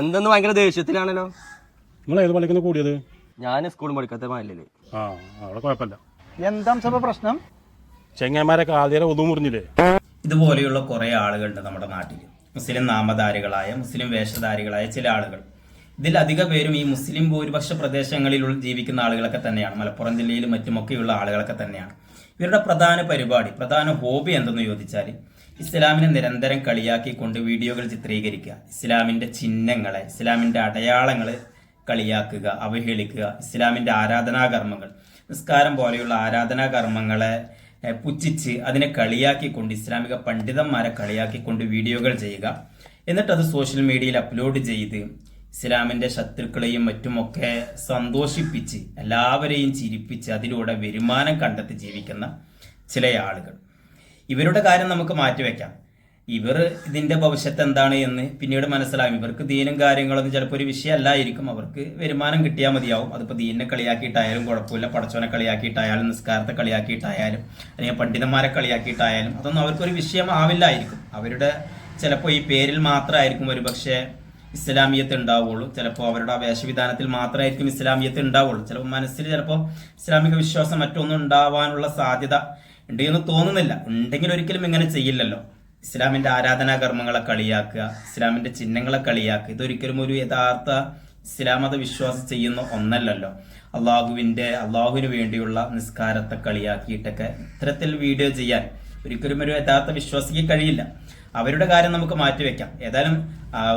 എന്തെന്ന് ഭയങ്കര ദേഷ്യത്തിലാണല്ലോ. നിങ്ങൾ ഏത് പള്ളിക്കുന്ന കൂടിയത്? ഞാൻ സ്കൂളിൽ പഠിക്കാത്ത മാലിൽ ആ അവിടെ കുഴപ്പമില്ല. എന്താ സഭ പ്രശ്നം? ചെങ്ങന്മാരൊക്കെ ആദ്യം ഒതു മുറിഞ്ഞില്ലേ? ഇതുപോലെയുള്ള കുറേ ആളുകളുണ്ട് നമ്മുടെ നാട്ടിൽ മുസ്ലിം നാമധാരികളായ മുസ്ലിം വേഷധാരികളായ ചില ആളുകൾ. ഇതിൽ അധിക പേരും ഈ മുസ്ലിം ഭൂരിപക്ഷ പ്രദേശങ്ങളിൽ ജീവിക്കുന്ന ആളുകളൊക്കെ തന്നെയാണ്. മലപ്പുറം ജില്ലയിലും മറ്റുമൊക്കെയുള്ള ആളുകളൊക്കെ തന്നെയാണ്. ഇവരുടെ പ്രധാന പരിപാടി പ്രധാന ഹോബി എന്തെന്ന് ചോദിച്ചാൽ ഇസ്ലാമിനെ നിരന്തരം കളിയാക്കിക്കൊണ്ട് വീഡിയോകൾ ചിത്രീകരിക്കുക. ഇസ്ലാമിന്റെ ചിഹ്നങ്ങളെ ഇസ്ലാമിന്റെ അടയാളങ്ങളെ കളിയാക്കുക അവഹേളിക്കുക ഇസ്ലാമിന്റെ ആരാധനാകർമ്മങ്ങൾ. നിസ്കാരം പോലെയുള്ള ആരാധനാകർമ്മങ്ങളെ കർമ്മങ്ങളെ പുച്ഛിച്ച് അതിനെ കളിയാക്കിക്കൊണ്ട് ഇസ്ലാമിക പണ്ഡിതന്മാരെ കളിയാക്കിക്കൊണ്ട് വീഡിയോകൾ ചെയ്യുക. എന്നിട്ട് അത് സോഷ്യൽ മീഡിയയിൽ അപ്ലോഡ് ചെയ്ത് ഇസ്ലാമിന്റെ ശത്രുക്കളെയും മറ്റുമൊക്കെ സന്തോഷിപ്പിച്ച് എല്ലാവരെയും ചിരിപ്പിച്ച് അതിലൂടെ വരുമാനം കണ്ടെത്തി ജീവിക്കുന്ന ചില ആളുകൾ. ഇവരുടെ കാര്യം നമുക്ക് മാറ്റിവെക്കാം ഇവർ ഇതിന്റെ ഭവിഷ്യത്ത് എന്താണ് എന്ന് പിന്നീട് മനസ്സിലാകും. ഇവർക്ക് ദീനും കാര്യങ്ങളൊന്നും ചിലപ്പോൾ ഒരു വിഷയമല്ലായിരിക്കും. അവർക്ക് വരുമാനം കിട്ടിയാൽ മതിയാവും. അതിപ്പോൾ ദീനിനെ കളിയാക്കിയിട്ടായാലും കുഴപ്പമില്ല. പടച്ചോനെ കളിയാക്കിയിട്ടായാലും നിസ്കാരത്തെ കളിയാക്കിയിട്ടായാലും അല്ലെങ്കിൽ പണ്ഡിതന്മാരെ കളിയാക്കിയിട്ടായാലും അതൊന്നും അവർക്കൊരു വിഷയം ആവില്ലായിരിക്കും അവരുടെ ചിലപ്പോൾ ഈ പേരിൽ മാത്രമായിരിക്കും ഒരു പക്ഷേ ഇസ്ലാമിയത്ത് ഉണ്ടാവുള്ളൂ ചിലപ്പോൾ അവരുടെ വേഷവിധാനത്തിൽ മാത്രമായിരിക്കും ഇസ്ലാമിയത്ത് ഉണ്ടാവുള്ളൂ ചിലപ്പോൾ മനസ്സിൽ ചിലപ്പോൾ ഇസ്ലാമിക വിശ്വാസം മറ്റൊന്നും ഉണ്ടാവാനുള്ള സാധ്യത ഉണ്ട് എന്ന് തോന്നുന്നില്ല. ഉണ്ടെങ്കിൽ ഒരിക്കലും ഇങ്ങനെ ചെയ്യില്ലല്ലോ. ഇസ്ലാമിന്റെ ആരാധനാ കർമ്മങ്ങളെ കളിയാക്കുക ഇസ്ലാമിന്റെ ചിഹ്നങ്ങളെ കളിയാക്കുക ഇതൊരിക്കലും ഒരു യഥാർത്ഥ ഇസ്ലാം മത വിശ്വാസം ചെയ്യുന്ന ഒന്നല്ലല്ലോ. അള്ളാഹുവിന്റെ അള്ളാഹുവിന് വേണ്ടിയുള്ള നിസ്കാരത്തെ കളിയാക്കിയിട്ടൊക്കെ ഇത്തരത്തിൽ വീഡിയോ ചെയ്യാൻ ഒരിക്കലും ഒരു യഥാർത്ഥ വിശ്വാസിക്ക് കഴിയില്ല. അവരുടെ കാര്യം നമുക്ക് മാറ്റിവെക്കാം ഏതായാലും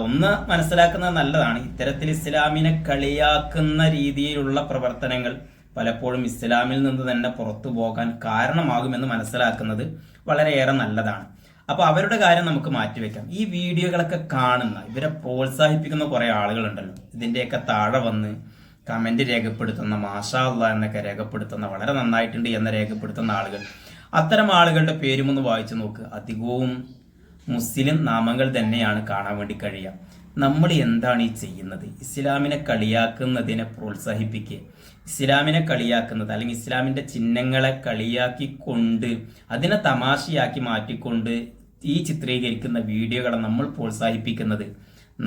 ഒന്ന് മനസ്സിലാക്കുന്നത് നല്ലതാണ്. ഇത്തരത്തിൽ ഇസ്ലാമിനെ കളിയാക്കുന്ന രീതിയിലുള്ള പ്രവർത്തനങ്ങൾ പലപ്പോഴും ഇസ്ലാമിൽ നിന്ന് തന്നെ പുറത്തു പോകാൻ കാരണമാകുമെന്ന് മനസ്സിലാക്കുന്നത് വളരെയേറെ നല്ലതാണ്. അപ്പൊ അവരുടെ കാര്യം നമുക്ക് മാറ്റിവെക്കാം. ഈ വീഡിയോകളൊക്കെ കാണുന്ന ഇവരെ പ്രോത്സാഹിപ്പിക്കുന്ന കുറേ ആളുകളുണ്ടല്ലോ. ഇതിന്റെയൊക്കെ താഴെ വന്ന് കമന്റ് രേഖപ്പെടുത്തുന്ന മാഷാ അള്ളാ എന്നൊക്കെ രേഖപ്പെടുത്തുന്ന വളരെ നന്നായിട്ടുണ്ട് എന്ന് രേഖപ്പെടുത്തുന്ന ആളുകൾ. അത്തരം ആളുകളുടെ പേരും ഒന്ന് വായിച്ചു നോക്ക്. അധികവും മുസ്ലിം നാമങ്ങൾ തന്നെയാണ് കാണാൻ വേണ്ടി കഴിയുക. നമ്മൾ എന്താണ് ഈ ചെയ്യുന്നത്? ഇസ്ലാമിനെ കളിയാക്കുന്നതിനെ പ്രോത്സാഹിപ്പിക്കുക. ഇസ്ലാമിനെ കളിയാക്കുന്നത് അല്ലെങ്കിൽ ഇസ്ലാമിന്റെ ചിഹ്നങ്ങളെ കളിയാക്കിക്കൊണ്ട് അതിനെ തമാശയാക്കി മാറ്റിക്കൊണ്ട് ഈ ചിത്രീകരിക്കുന്ന വീഡിയോകളെ നമ്മൾ പ്രോത്സാഹിപ്പിക്കുന്നത്.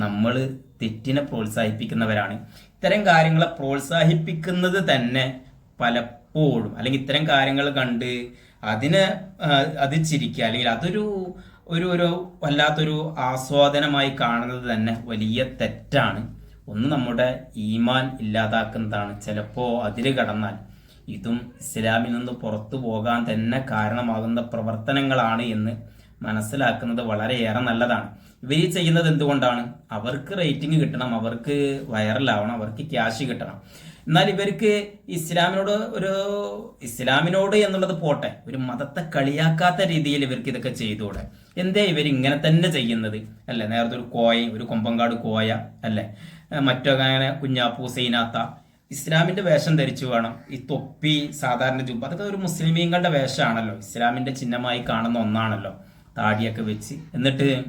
നമ്മൾ തെറ്റിനെ പ്രോത്സാഹിപ്പിക്കുന്നവരാണ്. ഇത്തരം കാര്യങ്ങളെ പ്രോത്സാഹിപ്പിക്കുന്നത് തന്നെ പലപ്പോഴും അല്ലെങ്കിൽ ഇത്തരം കാര്യങ്ങൾ കണ്ട് അതിനെ അത് ചിരിക്കുക അല്ലെങ്കിൽ അതൊരു ഒരു ഒരു വല്ലാത്തൊരു ആസ്വാദനമായി കാണുന്നത് തന്നെ വലിയ തെറ്റാണ്. ഒന്ന് നമ്മുടെ ഈമാൻ ഇല്ലാതാക്കുന്നതാണ്. ചിലപ്പോൾ അതിര് കടന്നാൽ ഇതും ഇസ്ലാമിൽ നിന്ന് പുറത്തു പോകാൻ തന്നെ കാരണമാകുന്ന പ്രവർത്തനങ്ങളാണ് എന്ന് മനസ്സിലാക്കുന്നത് വളരെയേറെ നല്ലതാണ്. ഇവർ ചെയ്യുന്നത് എന്തുകൊണ്ടാണ്? അവർക്ക് റേറ്റിംഗ് കിട്ടണം അവർക്ക് വൈറലാവണം അവർക്ക് ക്യാഷ് കിട്ടണം. എന്നാൽ ഇവർക്ക് ഇസ്ലാമിനോട് ഒരു ഇസ്ലാമിനോട് എന്നുള്ളത് പോട്ടെ ഒരു മതത്തെ കളിയാക്കാത്ത രീതിയിൽ ഇവർക്ക് ഇതൊക്കെ ചെയ്തുകൂടെ? എന്തേ ഇവർ ഇങ്ങനെ തന്നെ ചെയ്യുന്നത്? അല്ലെ? നേരത്തെ ഒരു കോയ ഒരു കൊമ്പങ്കാട് കോയ അല്ലെ? മറ്റൊക്കെ കുഞ്ഞാപ്പു സൈനാത്ത ഇസ്ലാമിന്റെ വേഷം ധരിച്ചു വേണം. ഈ തൊപ്പി സാധാരണ ജുബ് അതൊക്കെ ഒരു മുസ്ലിമീങ്ങളുടെ വേഷമാണല്ലോ. ഇസ്ലാമിന്റെ ചിഹ്നമായി കാണുന്ന ഒന്നാണല്ലോ. താടിയൊക്കെ വെച്ച്. എന്നിട്ട്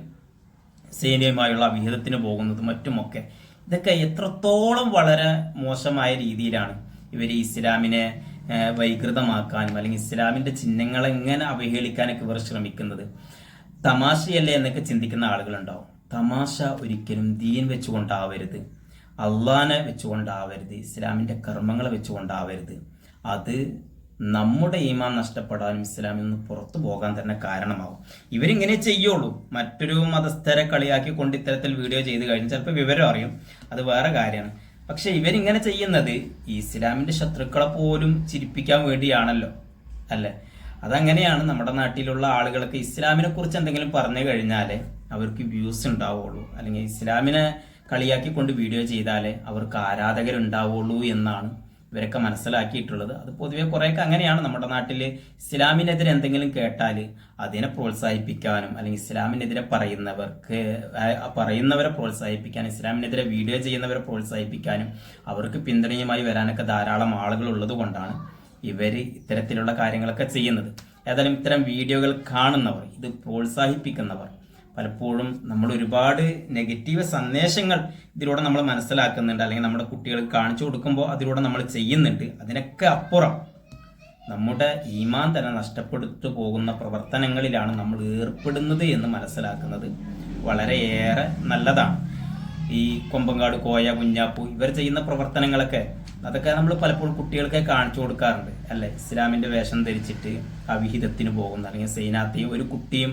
സേനയുമായുള്ള വിഹിതത്തിന് പോകുന്നത് മറ്റുമൊക്കെ. ഇതൊക്കെ എത്രത്തോളം വളരെ മോശമായ രീതിയിലാണ് ഇവർ ഇസ്ലാമിനെ വൈകൃതമാക്കാനും അല്ലെങ്കിൽ ഇസ്ലാമിന്റെ ചിഹ്നങ്ങളെ എങ്ങനെ അവഹേളിക്കാനൊക്കെ ഇവർ ശ്രമിക്കുന്നത്. തമാശയല്ലേ എന്നൊക്കെ ചിന്തിക്കുന്ന ആളുകളുണ്ടാവും. തമാശ ഒരിക്കലും ദീൻ വെച്ചുകൊണ്ടാവരുത് അള്ളാനെ വെച്ചുകൊണ്ടാവരുത് ഇസ്ലാമിന്റെ കർമ്മങ്ങളെ വെച്ചുകൊണ്ടാവരുത്. അത് നമ്മുടെ ഈമാൻ നഷ്ടപ്പെടാനും ഇസ്ലാമിൽ നിന്ന് പുറത്തു പോകാൻ തന്നെ കാരണമാവും. ഇവരിങ്ങനെ ചെയ്യുള്ളൂ. മറ്റൊരു മതസ്ഥരെ കളിയാക്കി കൊണ്ട് ഇത്തരത്തിൽ വീഡിയോ ചെയ്ത് കഴിഞ്ഞ് ചിലപ്പോൾ വിവരം അറിയും. അത് വേറെ കാര്യമാണ്. പക്ഷെ ഇവരിങ്ങനെ ചെയ്യുന്നത് ഇസ്ലാമിന്റെ ശത്രുക്കളെ പോലും ചിരിപ്പിക്കാൻ വേണ്ടിയാണല്ലോ. അല്ലേ? അതങ്ങനെയാണ് നമ്മുടെ നാട്ടിലുള്ള ആളുകൾക്ക് ഇസ്ലാമിനെ കുറിച്ച് എന്തെങ്കിലും പറഞ്ഞു കഴിഞ്ഞാൽ അവർക്ക് വ്യൂസ് ഉണ്ടാവുള്ളൂ. അല്ലെങ്കിൽ ഇസ്ലാമിനെ കളിയാക്കിക്കൊണ്ട് വീഡിയോ ചെയ്താലേ അവർക്ക് ആരാധകരുണ്ടാവുള്ളൂ എന്നാണ് ഇവരൊക്കെ മനസ്സിലാക്കിയിട്ടുള്ളത്. അത് പൊതുവെ കുറേയൊക്കെ അങ്ങനെയാണ് നമ്മുടെ നാട്ടിൽ ഇസ്ലാമിനെതിരെ എന്തെങ്കിലും കേട്ടാൽ അതിനെ പ്രോത്സാഹിപ്പിക്കാനും അല്ലെങ്കിൽ ഇസ്ലാമിനെതിരെ പറയുന്നവർക്ക് പറയുന്നവരെ പ്രോത്സാഹിപ്പിക്കാനും ഇസ്ലാമിനെതിരെ വീഡിയോ ചെയ്യുന്നവരെ പ്രോത്സാഹിപ്പിക്കാനും അവർക്ക് പിന്തുണയുമായി വരാനൊക്കെ ധാരാളം ആളുകൾ ഉള്ളത് കൊണ്ടാണ് ഇവർ ഇത്തരത്തിലുള്ള കാര്യങ്ങളൊക്കെ ചെയ്യുന്നത്. ഏതായാലും ഇത്തരം വീഡിയോകൾ കാണുന്നവർ ഇത് പ്രോത്സാഹിപ്പിക്കുന്നവർ പലപ്പോഴും നമ്മൾ ഒരുപാട് നെഗറ്റീവ് സന്ദേശങ്ങൾ ഇതിലൂടെ നമ്മൾ മനസ്സിലാക്കുന്നുണ്ട്. അല്ലെങ്കിൽ നമ്മുടെ കുട്ടികൾക്ക് കാണിച്ചു കൊടുക്കുമ്പോൾ അതിലൂടെ നമ്മൾ ചെയ്യുന്നുണ്ട്. അതിനൊക്കെ അപ്പുറം നമ്മുടെ ഈമാൻ തന്നെ നഷ്ടപ്പെടുത്തു പോകുന്ന പ്രവർത്തനങ്ങളിലാണ് നമ്മൾ ഏർപ്പെടുന്നത് എന്ന് മനസ്സിലാക്കുന്നത്. വളരെയേറെ നല്ലതാണ്. ഈ കൊമ്പങ്കാട് കോയ കുഞ്ഞാപ്പു ഇവർ ചെയ്യുന്ന പ്രവർത്തനങ്ങളൊക്കെ അതൊക്കെ നമ്മൾ പലപ്പോഴും കുട്ടികൾക്ക് കാണിച്ചു കൊടുക്കാറുണ്ട്. അല്ലെ? ഇസ്ലാമിന്റെ വേഷം ധരിച്ചിട്ട് അവിഹിതത്തിന് പോകുന്ന അല്ലെങ്കിൽ സൈനാത്തെയും ഒരു കുട്ടിയും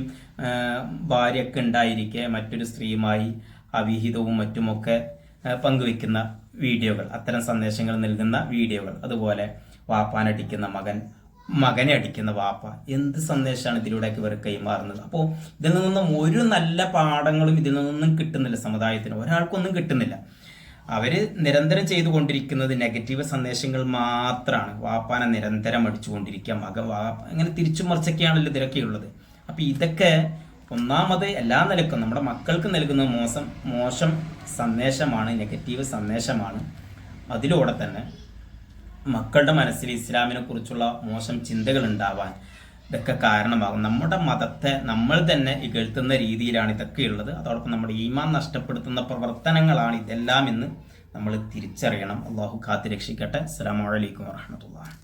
ഭാര്യ ഭാര്യയൊക്കെ ഉണ്ടായിരിക്കെ മറ്റൊരു സ്ത്രീയുമായി അവിഹിതവും മറ്റുമൊക്കെ പങ്കുവെക്കുന്ന വീഡിയോകൾ അത്തരം സന്ദേശങ്ങൾ നൽകുന്ന വീഡിയോകൾ. അതുപോലെ വാപ്പാനടിക്കുന്ന മകൻ മകനെ അടിക്കുന്ന വാപ്പ. എന്ത് സന്ദേശമാണ് ഇതിലൂടെയൊക്കെ ഇവർ കൈമാറുന്നത്? അപ്പോൾ ഇതിൽ നിന്നും ഒരു നല്ല പാഠങ്ങളും ഇതിൽ നിന്നും കിട്ടുന്നില്ല സമുദായത്തിന്. ഒരാൾക്കൊന്നും കിട്ടുന്നില്ല. അവർ നിരന്തരം ചെയ്തുകൊണ്ടിരിക്കുന്നത് നെഗറ്റീവ് സന്ദേശങ്ങൾ മാത്രമാണ് വാപ്പാനെ നിരന്തരം അടിച്ചുകൊണ്ടിരിക്കുക മക വാപ്പ അങ്ങനെ തിരിച്ചു മറിച്ചൊക്കെയാണല്ലോ ഇതിലൊക്കെയുള്ളത്. അപ്പൊ ഇതൊക്കെ ഒന്നാമത് എല്ലാ നിലക്കും നമ്മുടെ മക്കൾക്ക് നൽകുന്ന മോശം മോശം സന്ദേശമാണ് നെഗറ്റീവ് സന്ദേശമാണ്. അതിലൂടെ തന്നെ മക്കളുടെ മനസ്സിൽ ഇസ്ലാമിനെ കുറിച്ചുള്ള മോശം ചിന്തകൾ ഉണ്ടാവാൻ ഇതൊക്കെ കാരണമാകും. നമ്മുടെ മതത്തെ നമ്മൾ തന്നെ ഇകഴ്ത്തുന്ന രീതിയിലാണ് ഇതൊക്കെ ഉള്ളത് അതോടൊപ്പം നമ്മുടെ ഈമാൻ നഷ്ടപ്പെടുത്തുന്ന പ്രവർത്തനങ്ങളാണ് ഇതെല്ലാം എന്ന് നമ്മൾ തിരിച്ചറിയണം. അള്ളാഹു കാത്തി രക്ഷിക്കട്ടെ അസ്സാം വലൈക്കും വാഹമത്തുള്ള